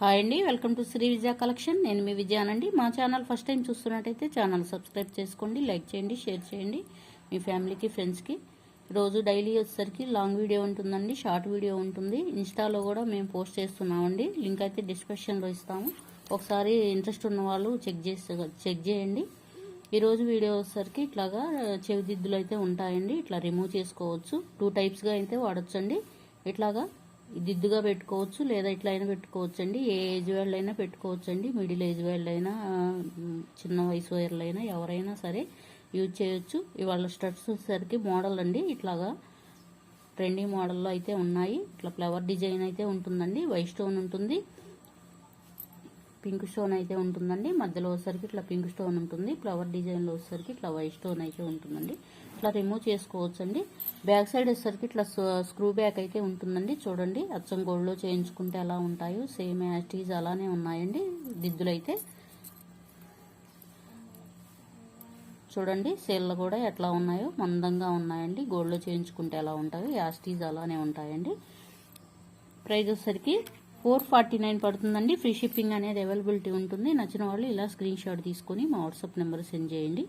Hi అండి welcome to Shri Vijaya collection. నేను మీ విజయానండి మా ఛానల్ ఫస్ట్ టైం చూస్తున్నట్టయితే ఛానల్ సబ్స్క్రైబ్ చేసుకోండి లైక్ చేయండి షేర్ చేయండి మీ ఫ్యామిలీకి ఫ్రెండ్స్కి. రోజు డైలీ వచ్చేసరికి లాంగ్ వీడియో ఉంటుందండి షార్ట్ వీడియో ఉంటుంది. ఇన్స్టాలో కూడా మేము పోస్ట్ చేస్తున్నామండి. లింక్ అయితే డిస్క్రిప్షన్లో ఇస్తాము. ఒకసారి ఇంట్రెస్ట్ ఉన్న వాళ్ళు చెక్ చేసి చెక్ చేయండి. ఈరోజు వీడియో వచ్చేసరికి ఇట్లాగా చెవిదిద్దులు అయితే ఉంటాయండి. ఇట్లా రిమూవ్ చేసుకోవచ్చు. టూ టైప్స్గా అయితే వాడచ్చండి. ఇట్లాగా దిద్దుగా పెట్టుకోవచ్చు లేదా ఇట్లా అయినా పెట్టుకోవచ్చు అండి ఏ ఏజ్ వాళ్ళైనా పెట్టుకోవచ్చు అండి మిడిల్ ఏజ్ వాళ్ళైనా అయినా చిన్న వయసు వాళ్ళైనా ఎవరైనా సరే యూజ్ చేయొచ్చు. ఇవాళ స్టడ్స్ వచ్చేసరికి మోడల్ అండి. ఇట్లాగా ట్రెండింగ్ మోడల్లో అయితే ఉన్నాయి. ఇట్లా ఫ్లవర్ డిజైన్ అయితే ఉంటుందండి. వైట్ స్టోన్ ఉంటుంది. పింక్ స్టోన్ అయితే ఉంటుందండి. మధ్యలో వచ్చేసరికి ఇట్లా పింక్ స్టోన్ ఉంటుంది. ఫ్లవర్ డిజైన్లో వచ్చేసరికి ఇట్లా వైట్ స్టోన్ అయితే ఉంటుందండి. ఇట్లా రిమూవ్ చేసుకోవచ్చు అండి బ్యాక్ సైడ్ వచ్చేసరికి ఇట్లా స్క్రూ బ్యాక్ అయితే ఉంటుందండి. చూడండి అచ్చం గోల్డ్లో చేయించుకుంటే ఎలా ఉంటాయో. సేమ్ యాస్టీజ్ అలానే ఉన్నాయండి దిద్దులు అయితే. చూడండి సేళ్ళు కూడా ఎట్లా ఉన్నాయో. మందంగా ఉన్నాయండి. గోల్డ్లో చేయించుకుంటే ఎలా ఉంటాయో. యాస్టీజ్ అలానే ఉంటాయండి. ప్రైజ్ వచ్చేసరికి ఫోర్ ఫార్టీ నైన్ పడుతుందండి. ఫ్రీ షిప్పింగ్ అనేది అవైలబిలిటీ ఉంటుంది. నచ్చిన వాళ్ళు ఇలా స్క్రీన్ షాట్ తీసుకొని మా వాట్సాప్ నెంబర్ సెండ్ చేయండి.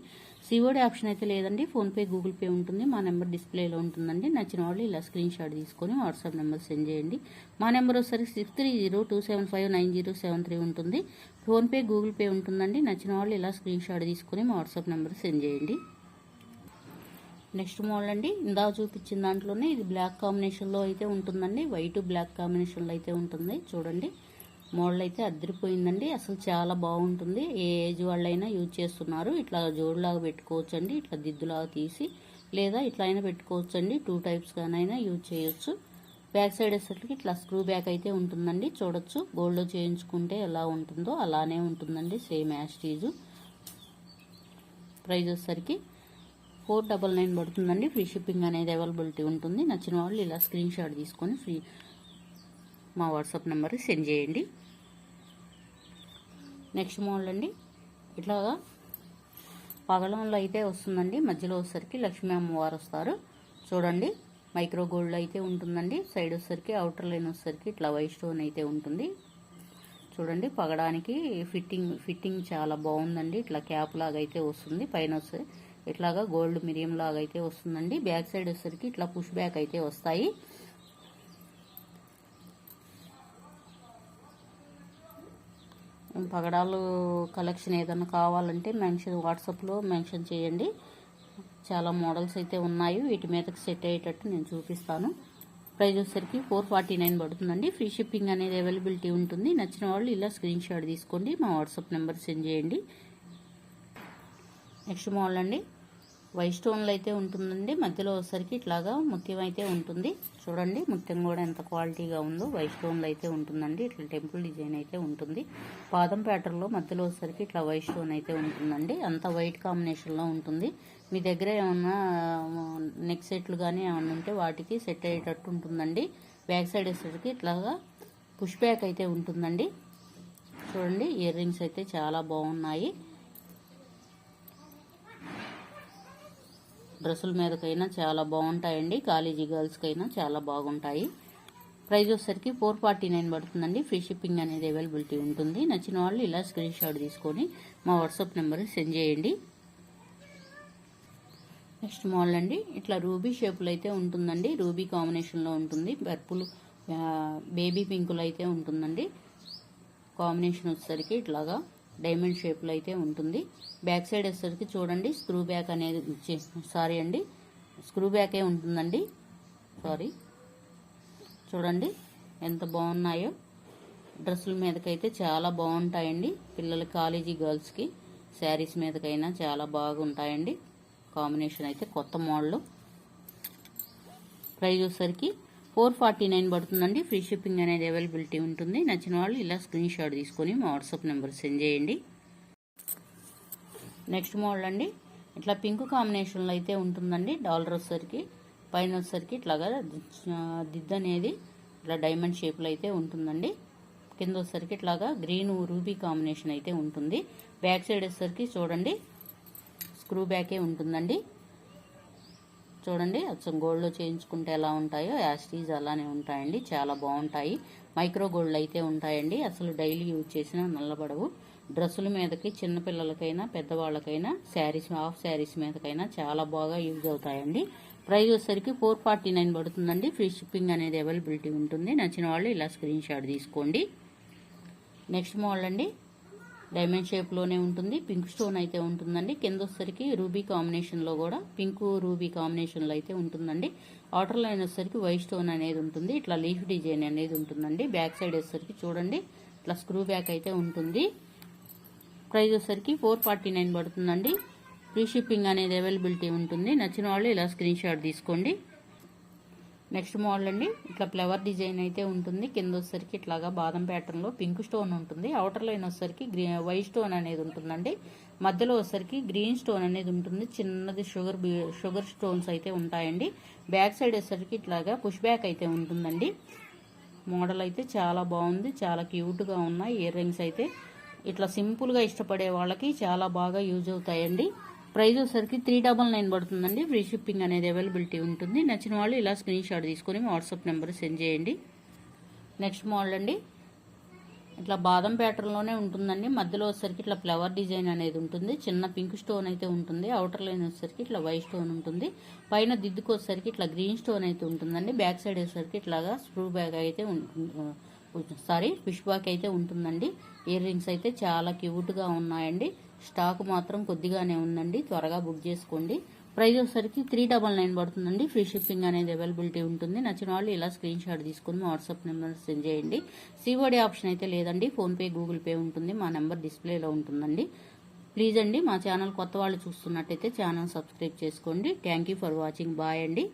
సిఓడి ఆప్షన్ అయితే లేదండి. ఫోన్పే గూగుల్ పే ఉంటుంది. మా నెంబర్ డిస్ప్లేలో ఉంటుందండి. నచ్చిన వాళ్ళు ఇలా స్క్రీన్ షాట్ తీసుకొని వాట్సాప్ నెంబర్ సెండ్ చేయండి. మా నెంబర్ వచ్చేసరికి six three zero two seven five nine zero seven three ఉంటుంది. ఫోన్పే గూగుల్ పే ఉంటుందండి. నచ్చిన వాళ్ళు ఇలా స్క్రీన్ షాట్ తీసుకొని మా వాట్సాప్ నెంబర్ సెండ్ చేయండి. నెక్స్ట్ మోడల్ అండి. ఇందా చూపించిన దాంట్లోనే ఇది బ్లాక్ కాంబినేషన్లో అయితే ఉంటుందండి. వైట్ బ్లాక్ కాంబినేషన్లో అయితే ఉంటుంది. చూడండి. మోడల్ అయితే అద్దరిపోయిందండి. అసలు చాలా బాగుంటుంది. ఏ ఏజ్ వాళ్ళైనా యూజ్ చేస్తున్నారు. ఇట్లా జోడులాగా పెట్టుకోవచ్చు అండి ఇట్లా దిద్దులాగా తీసి లేదా ఇట్లా అయినా పెట్టుకోవచ్చు అండి టూ టైప్స్గానైనా యూజ్ చేయొచ్చు. బ్యాక్ సైడ్ వచ్చేసరికి ఇట్లా స్క్రూ బ్యాక్ అయితే ఉంటుందండి. చూడొచ్చు. గోల్డ్లో చేయించుకుంటే ఎలా ఉంటుందో అలానే ఉంటుందండి. సేమ్ యాస్టీజు ప్రైజ్ వచ్చేసరికి ఫోర్ డబల్ నైన్ పడుతుందండి. ఫ్రీ షిప్పింగ్ అనేది అవైలబిలిటీ ఉంటుంది. నచ్చిన వాళ్ళు ఇలా స్క్రీన్ షాట్ తీసుకొని ఫ్రీ మా వాట్సాప్ నెంబర్కి సెండ్ చేయండి. నెక్స్ట్ మోడల్ అండి. ఇట్లాగా పగలంలో అయితే వస్తుందండి. మధ్యలో వచ్చేసరికి లక్ష్మీ అమ్మవారు వస్తారు. చూడండి మైక్రో గోల్డ్ అయితే ఉంటుందండి. సైడ్ వచ్చేసరికి అవుటర్ లైన్ వచ్చేసరికి ఇట్లా వైట్ స్టోన్ అయితే ఉంటుంది. చూడండి పగడానికి ఫిట్టింగ్ ఫిట్టింగ్ చాలా బాగుందండి. ఇట్లా క్యాప్ లాగా అయితే వస్తుంది. పైన వస్తే ఇట్లాగా గోల్డ్ మిరియం లాగా అయితే వస్తుందండి. బ్యాక్ సైడ్ వచ్చేసరికి ఇట్లా పుష్ బ్యాక్ అయితే వస్తాయి. పగడాలు కలెక్షన్ ఏదైనా కావాలంటే మెన్షన్ వాట్సాప్లో మెన్షన్ చేయండి. చాలా మోడల్స్ అయితే ఉన్నాయి. వీటి మీదకి సెట్ అయ్యేటట్టు నేను చూపిస్తాను. ప్రైస్ వచ్చేసరికి ఫోర్ ఫార్టీ నైన్ పడుతుందండి. ఫ్రీ షిప్పింగ్ అనేది అవైలబిలిటీ ఉంటుంది. నచ్చిన వాళ్ళు ఇలా స్క్రీన్ షాట్ తీసుకోండి. మా వాట్సాప్ నెంబర్ సెండ్ చేయండి. నెక్స్ట్ మోడల్ అండి. వై స్టోన్లు అయితే ఉంటుందండి. మధ్యలో వచ్చేసరికి ఇట్లాగా ముత్యం అయితే ఉంటుంది. చూడండి ముత్యం కూడా ఎంత క్వాలిటీగా ఉందో వై స్టోన్లు అయితే ఉంటుందండి. ఇట్లా టెంపుల్ డిజైన్ అయితే ఉంటుంది. పాదం ప్యాటర్న్లో మధ్యలో వచ్చేసరికి ఇట్లా వై స్టోన్ అయితే ఉంటుందండి. అంత వైట్ కాంబినేషన్లో ఉంటుంది. మీ దగ్గర ఏమన్నా నెక్ సెట్లు కానీ ఏమన్నా ఉంటే వాటికి సెట్ అయ్యేటట్టు ఉంటుందండి. బ్యాక్ సైడ్ వచ్చేసరికి ఇట్లాగా పుష్ బ్యాక్ అయితే ఉంటుందండి. చూడండి ఇయర్ రింగ్స్ అయితే చాలా బాగున్నాయి. డ్రెస్సుల మీదకైనా చాలా బాగుంటాయండి. కాలేజీ గర్ల్స్కైనా చాలా బాగుంటాయి. ప్రైజ్ వచ్చేసరికి ఫోర్ ఫార్టీ నైన్ పడుతుందండి. ఫ్రీ షిప్పింగ్ అనేది అవైలబిలిటీ ఉంటుంది. నచ్చిన వాళ్ళు ఇలా స్క్రీన్ షాట్ తీసుకొని మా వాట్సాప్ నెంబర్కి సెండ్ చేయండి. నెక్స్ట్ మోడల్ అండి. ఇట్లా రూబీ షేపులు అయితే ఉంటుందండి. రూబీ కాంబినేషన్లో ఉంటుంది. పర్పుల్ బేబీ పింకులు అయితే ఉంటుందండి. కాంబినేషన్ వచ్చేసరికి ఇట్లాగా. డైమండ్ షేప్లో అయితే ఉంటుంది. బ్యాక్ సైడ్ వచ్చేసరికి చూడండి స్క్రూ బ్యాక్ అనేది సారీ అండి స్క్రూ బ్యాకే ఉంటుందండి. సారీ చూడండి ఎంత బాగున్నాయో. డ్రెస్సుల మీదకైతే చాలా బాగుంటాయండి. పిల్లల కాలేజీ గర్ల్స్కి శారీస్ మీదకైనా చాలా బాగుంటాయండి. కాంబినేషన్ అయితే కొత్త మోడల్. ప్రైజ్ వచ్చేసరికి ఫోర్ ఫార్టీ నైన్ పడుతుందండి. ఫ్రీ షిప్పింగ్ అనేది అవైలబిలిటీ ఉంటుంది. నచ్చిన వాళ్ళు ఇలా స్క్రీన్ షాట్ తీసుకొని మా వాట్సాప్ నెంబర్ సెండ్ చేయండి. నెక్స్ట్ మోడల్ అండి. ఇట్లా పింక్ కాంబినేషన్లో అయితే ఉంటుందండి. డాలర్ వచ్చేసరికి పైన వచ్చేసరికి ఇట్లాగా దిద్దు అనేది ఇట్లా డైమండ్ షేప్లో అయితే ఉంటుందండి. కింద వచ్చేసరికి ఇట్లాగా గ్రీన్ రూబీ కాంబినేషన్ అయితే ఉంటుంది. బ్యాక్ సైడ్ వచ్చేసరికి చూడండి స్క్రూ బ్యాకే ఉంటుందండి. చూడండి. అచ్చం గోల్డ్లో చేయించుకుంటే ఎలా ఉంటాయో యాస్టీజ్ అలానే ఉంటాయండి. చాలా బాగుంటాయి. మైక్రో గోల్డ్ అయితే ఉంటాయండి. అసలు డైలీ యూజ్ చేసినా నల్లబడవు. డ్రెస్సుల మీదకి చిన్నపిల్లలకైనా పెద్దవాళ్ళకైనా శారీస్ హాఫ్ శారీస్ మీదకైనా చాలా బాగా యూజ్ అవుతాయండి. ప్రైస్ వచ్చేసరికి ఫోర్ ఫార్టీ నైన్ పడుతుందండి. ఫ్రీ షిప్పింగ్ అనేది అవైలబిలిటీ ఉంటుంది. నచ్చిన వాళ్ళు ఇలా స్క్రీన్ షాట్ తీసుకోండి. నెక్స్ట్ మోడల్ అండి. డైమండ్ షేప్లోనే ఉంటుంది. పింక్ స్టోన్ అయితే ఉంటుందండి. కింద వచ్చేసరికి రూబీ కాంబినేషన్లో కూడా పింక్ రూబీ కాంబినేషన్లో అయితే ఉంటుందండి. ఆటర్ లైన్ వచ్చేసరికి వైట్ స్టోన్ అనేది ఉంటుంది. ఇట్లా లీఫ్ డిజైన్ అనేది ఉంటుందండి. బ్యాక్ సైడ్ వచ్చేసరికి చూడండి. ఇట్లా స్క్రూ బ్యాక్ అయితే ఉంటుంది. ప్రైస్ వచ్చేసరికి ఫోర్ ఫార్టీ నైన్ పడుతుందండి. ఫ్రీ షిప్పింగ్ అనేది అవైలబిలిటీ ఉంటుంది. నచ్చిన వాళ్ళు ఇలా స్క్రీన్ షాట్ తీసుకోండి. నెక్స్ట్ మోడల్ అండి. ఇట్లా ఫ్లవర్ డిజైన్ అయితే ఉంటుంది. కింద వచ్చేసరికి ఇట్లాగా బాదం ప్యాటర్న్లో పింక్ స్టోన్ ఉంటుంది. అవుటర్ లైన్ వచ్చేసరికి గ్రీ వైట్ స్టోన్ అనేది ఉంటుందండి. మధ్యలో వచ్చేసరికి గ్రీన్ స్టోన్ అనేది ఉంటుంది. చిన్నది షుగర్ షుగర్ స్టోన్స్ అయితే ఉంటాయండి. బ్యాక్ సైడ్ వచ్చేసరికి ఇట్లాగా పుష్ బ్యాక్ అయితే ఉంటుందండి. మోడల్ అయితే చాలా బాగుంది. చాలా క్యూట్గా ఉన్నాయి. ఇయర్ రింగ్స్ అయితే ఇట్లా సింపుల్గా ఇష్టపడే వాళ్ళకి చాలా బాగా యూజ్ అవుతాయండి. ప్రైస్ వచ్చేసరికి త్రీ డబల్ నైన్ పడుతుందండి. ఫ్రీ షిప్పింగ్ అనేది అవైలబిలిటీ ఉంటుంది. నచ్చిన వాళ్ళు ఇలా స్క్రీన్ షాట్ తీసుకొని వాట్సాప్ నెంబర్ సెండ్ చేయండి. నెక్స్ట్ మోడల్ అండి. ఇట్లా బాదం ప్యాటర్న్లోనే ఉంటుందండి. మధ్యలో వచ్చేసరికి ఇట్లా ఫ్లవర్ డిజైన్ అనేది ఉంటుంది. చిన్న పింక్ స్టోన్ అయితే ఉంటుంది. అవుటర్ లైన్ వచ్చేసరికి ఇట్లా వైట్ స్టోన్ ఉంటుంది. పైన దిద్దుకు వచ్చేసరికి ఇట్లా గ్రీన్ స్టోన్ అయితే ఉంటుందండి. బ్యాక్ సైడ్ వచ్చేసరికి ఇట్లాగా స్క్రూ బ్యాగ్ అయితే సారీ ఫిష్ బ్యాక్ అయితే ఉంటుందండి. ఇయర్ రింగ్స్ అయితే చాలా క్యూట్గా ఉన్నాయండి. స్టాక్ మాత్రం కొద్దిగానే ఉందండి. త్వరగా బుక్ చేసుకోండి. ప్రైస్ వచ్చేసరికి త్రీ డబల్ నైన్ పడుతుందండి. ఫ్రీ షిప్పింగ్ అనేది అవైలబిలిటీ ఉంటుంది. నచ్చిన వాళ్ళు ఇలా స్క్రీన్ షాట్ తీసుకుని మా వాట్సాప్ నెంబర్ సెండ్ చేయండి. సిఓడి ఆప్షన్ అయితే లేదండి. ఫోన్పే గూగుల్ పే ఉంటుంది. మా నెంబర్ డిస్ప్లేలో ఉంటుందండి. ప్లీజ్ అండి మా ఛానల్ కొత్త వాళ్ళు చూస్తున్నట్టయితే ఛానల్ సబ్స్క్రైబ్ చేసుకోండి. Thank you for watching. Bye అండి.